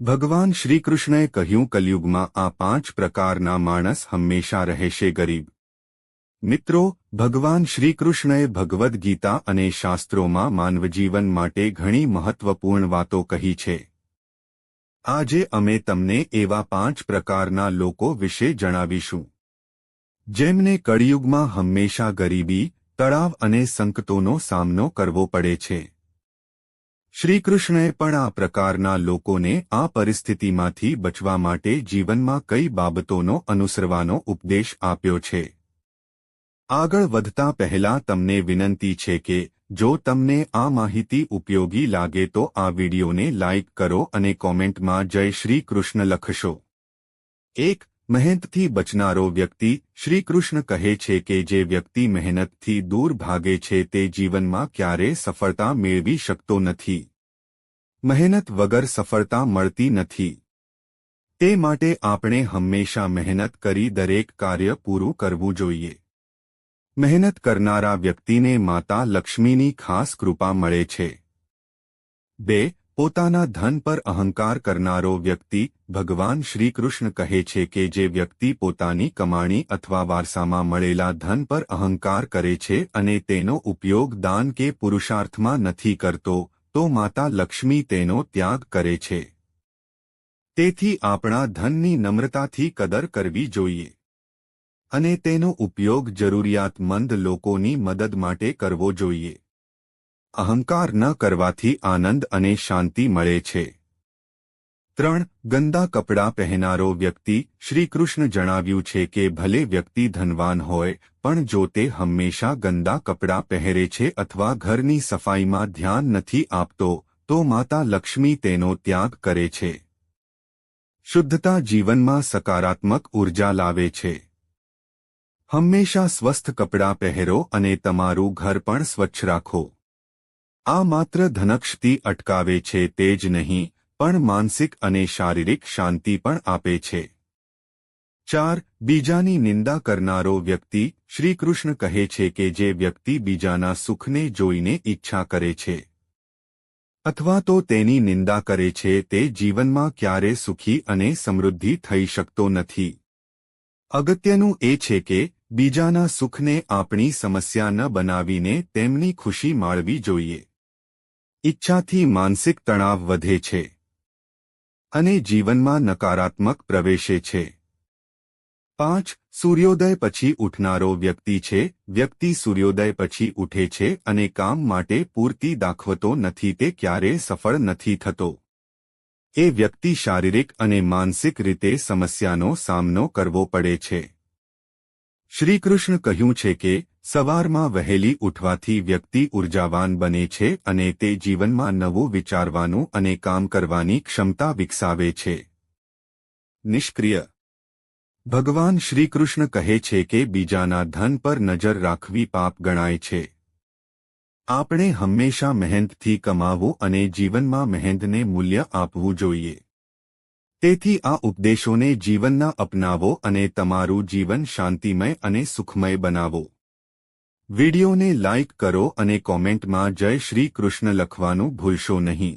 ભગવાન શ્રીકૃષ્ણએ કહ્યું, કલયુગમાં આ પાંચ પ્રકારના માણસ હંમેશા રહેશે ગરીબ. મિત્રો, ભગવાન શ્રીકૃષ્ણએ ભગવદ્ ગીતા અને શાસ્ત્રોમાં માનવજીવન માટે ઘણી મહત્વપૂર્ણ વાતો કહી છે. આજે અમે તમને એવા પાંચ પ્રકારના લોકો વિશે જણાવીશું, જેમને કળિયુગમાં હંમેશા ગરીબી તળાવ અને સંકટોનો સામનો કરવો પડે છે. શ્રીકૃષ્ણએ પણ આ પ્રકારના લોકોને આ પરિસ્થિતિમાંથી બચવા માટે જીવનમાં કઈ બાબતોનો અનુસરવાનો ઉપદેશ આપ્યો છે. આગળ વધતા પહેલા તમને વિનંતી છે કે, જો તમને આ માહિતી ઉપયોગી લાગે તો આ વિડિયોને લાઇક કરો અને કોમેન્ટમાં જય શ્રી કૃષ્ણ લખશો. એક, મહેનતથી બચનારો વ્યક્તિ શ્રીકૃષ્ણ કહે છે કે જે વ્યક્તિ મહેનતથી દૂર ભાગે છે તે જીવનમાં ક્યારે સફળતા મેળવી શકતો નથી. મહેનત વગર સફળતા મળતી નથી. તે માટે આપણે હંમેશા મહેનત કરી દરેક કાર્ય પૂરું કરવું જોઈએ. મહેનત કરનારા વ્યક્તિને માતા લક્ષ્મીની ખાસ કૃપા મળે છે. બે, પોતાના ધન પર અહંકાર કરનારો વ્યક્તિ ભગવાન શ્રીકૃષ્ણ કહે છે કે જે વ્યક્તિ પોતાની કમાણી અથવા વારસામાં મળેલા ધન પર અહંકાર કરે છે અને તેનો ઉપયોગ દાન કે પુરુષાર્થમાં નથી કરતો તો માતા લક્ષ્મી તેનો ત્યાગ કરે છે. તેથી આપણા ધનની નમ્રતાથી કદર કરવી જોઈએ. અને તેનો ઉપયોગ જરૂરિયાતમંદ લોકોની મદદ માટે કરવો જોઈએ. અહંકાર ન કરવાથી આનંદ અને શાંતિ મળે છે. ત્રણ ગંદા કપડાં પહેનારો વ્યક્તિ, શ્રીકૃષ્ણ જણાવ્યું છે કે ભલે વ્યક્તિ ધનવાન હોય, પણ જો તે હંમેશા ગંદા કપડાં પહેરે છે અથવા ઘરની સફાઈમાં ધ્યાન નથી આપતો, તો માતા લક્ષ્મી તેનો ત્યાગ કરે છે. શુદ્ધતા જીવનમાં સકારાત્મક ઊર્જા લાવે છે. હંમેશા સ્વસ્થ કપડાં પહેરો અને તમારું ઘર પણ સ્વચ્છ રાખો. આ માત્ર ધનક્ષતિ અટકાવે છે તે જ નહીં પણ માનસિક અને શારીરિક શાંતિ પણ આપે છે. ચાર, બીજાની નિંદા કરનારો વ્યક્તિ શ્રીકૃષ્ણ કહે છે કે જે વ્યક્તિ બીજાના સુખને જોઈને ઈચ્છા કરે છે. અથવા તો તેની નિંદા કરે છે, તે જીવનમાં ક્યારે સુખી અને સમૃદ્ધિ થઈ શકતો નથી. અગત્યનું એ છે કે બીજાના સુખને આપણી સમસ્યા ન બનાવીને તેમની ખુશી માળવી જોઈએ. ઈચ્છાથી માનસિક તણાવ વધે છે. અને જીવનમાં નકારાત્મક પ્રવેશે છે. પાંચ, સૂર્યોદય પછી ઉઠનારો વ્યક્તિ છે. વ્યક્તિ સૂર્યોદય પછી ઉઠે છે અને કામ માટે પૂરતી દાખવતો નથી તે ક્યારે સફળ નથી થતો. એ વ્યક્તિ શારીરિક અને માનસિક રીતે સમસ્યાનો સામનો કરવો પડે છે. શ્રીકૃષ્ણ કહ્યું છે કે સવારમાં વહેલી ઉઠવાથી વ્યક્તિ ઉર્જાવાન બને છે અને તે જીવનમાં નવું વિચારવાનું અને કામ કરવાની ક્ષમતા વિકસાવે છે. નિષ્ક્રિય. ભગવાન શ્રીકૃષ્ણ કહે છે કે બીજાના ધન પર નજર રાખવી પાપ ગણાય છે. આપણે હંમેશા મહેનતથી કમાવું અને જીવનમાં મહેનતને મૂલ્ય આપવું જોઈએ. તેથી આ ઉપદેશોને જીવનના અપનાવો અને તમારું જીવન શાંતિમય અને સુખમય બનાવો. વિડિયોને લાઇક કરો અને કોમેન્ટમાં જય શ્રી કૃષ્ણ લખવાનું ભૂલશો નહીં.